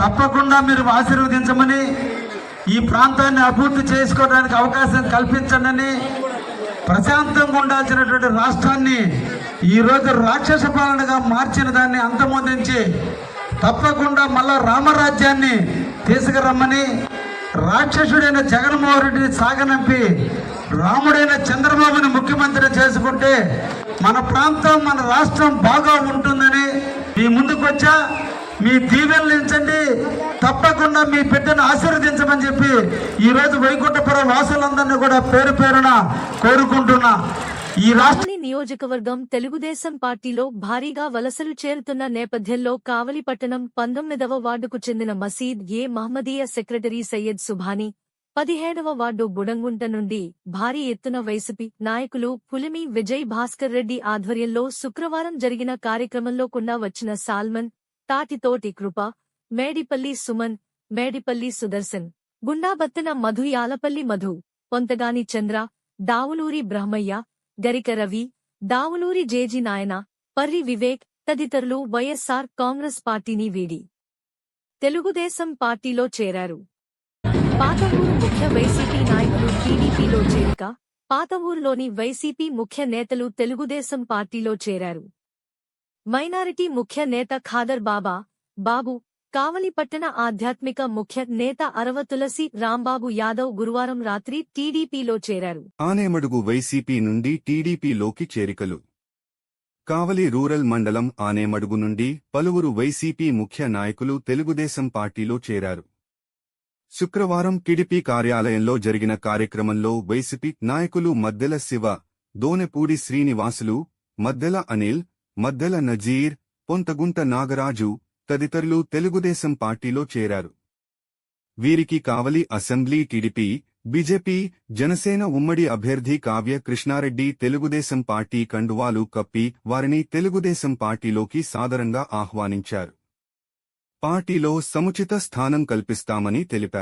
తప్పకుండా మీరు ఆశీర్వదించమని ఈ ప్రాంతాన్ని అభివృద్ధి చేసుకోవడానికి అవకాశం కల్పించండి ప్రశాంతంగా ఉండాల్సినటువంటి రాష్ట్రాన్ని ఈరోజు రాక్షస పాలనగా మార్చిన దాన్ని అంతమొందించి తప్పకుండా మళ్ళా రామరాజ్యాన్ని తీసుకురమ్మని రాక్షసుడైన జగన్మోహన్ రెడ్డిని సాగనంపి రాముడైన చంద్రబాబుని ముఖ్యమంత్రి చేసుకుంటే మన ప్రాంతం మన రాష్ట్రం బాగా ఉంటుందని మీ ముందుకు వచ్చా మీ దీవెనలించండి తప్పకుండా మీ బిడ్డను ఆశీర్వదించమని చెప్పి ఈరోజు వైకుంఠపురం వాసులందరినీ కూడా పేరు పేరున కోరుకుంటున్నా. ఈ రాష్ట్ర నియోజకవర్గం తెలుగుదేశం పార్టీలో భారీగా వలసలు చేరుతున్న నేపథ్యంలో కావలిపట్టణం పంతొమ్మిదవ వార్డుకు చెందిన మసీద్ ఏ మహమ్మదీయ సెక్రటరీ సయ్యద్ సుభానీ పదిహేడవ వార్డు బుడంగుంట నుండి భారీ ఎత్తున వైసీపీ నాయకులు పులిమి విజయ్ భాస్కర్ రెడ్డి ఆధ్వర్యంలో శుక్రవారం జరిగిన కార్యక్రమంలో కూడా వచ్చిన సాల్మన్ తాటితోటి కృప మేడిపల్లి సుమన్ మేడిపల్లి సుదర్శన్ గుండాబత్తన మధు యాలపల్లి మధు పొంతగాని చంద్ర దావులూరి బ్రహ్మయ్య గరిక రవి దావులూరి జేజీ నాయన పర్రి వివేక్ తదితరులు వైఎస్సార్ కాంగ్రెస్ పార్టీని వీడి తెలుగుదేశం పార్టీలో చేరారు. పాతవూరు ముఖ్య వైసీపీ నాయకులు టీడీపీలో చేరిక పాతవూరులోని వైసీపీ ముఖ్య నేతలు తెలుగుదేశం పార్టీలో చేరారు. మైనారిటీ ముఖ్య నేత ఖాదర్ బాబా బాబు కావలి పట్టణ ఆధ్యాత్మిక ముఖ్య నేత అరవ తులసి రాంబాబు యాదవ్ గురువారం రాత్రి టీడీపీలో చేరారు. ఆనేమడుగు వైసీపీ నుండి టీడీపీలోకి చేరికలు. కావలి రూరల్ మండలం ఆనేమడుగు నుండి పలువురు వైసీపీ ముఖ్య నాయకులు తెలుగుదేశం పార్టీలో చేరారు. శుక్రవారం టీడీపీ కార్యాలయంలో జరిగిన కార్యక్రమంలో వైసీపీ నాయకులు మద్దెల శివ దోనెపూడి శ్రీనివాసులు మద్దెల అనిల్ మద్దెల నజీర్ పొంతగుంట నాగరాజు తదితరులు తెలుగుదేశం పార్టీలో చేరారు. వీరికి Kavali assembly TDP BJP Janasena ఉమ్మడి అభ్యర్థి కావ్య కృష్ణారెడ్డి తెలుగుదేశం పార్టీ కండువాలు కప్పి వారిని తెలుగుదేశం పార్టీలోకి సాదరంగా ఆహ్వానించారు. పార్టీలో సముచిత స్థానం కల్పిస్తామని తెలిపారు.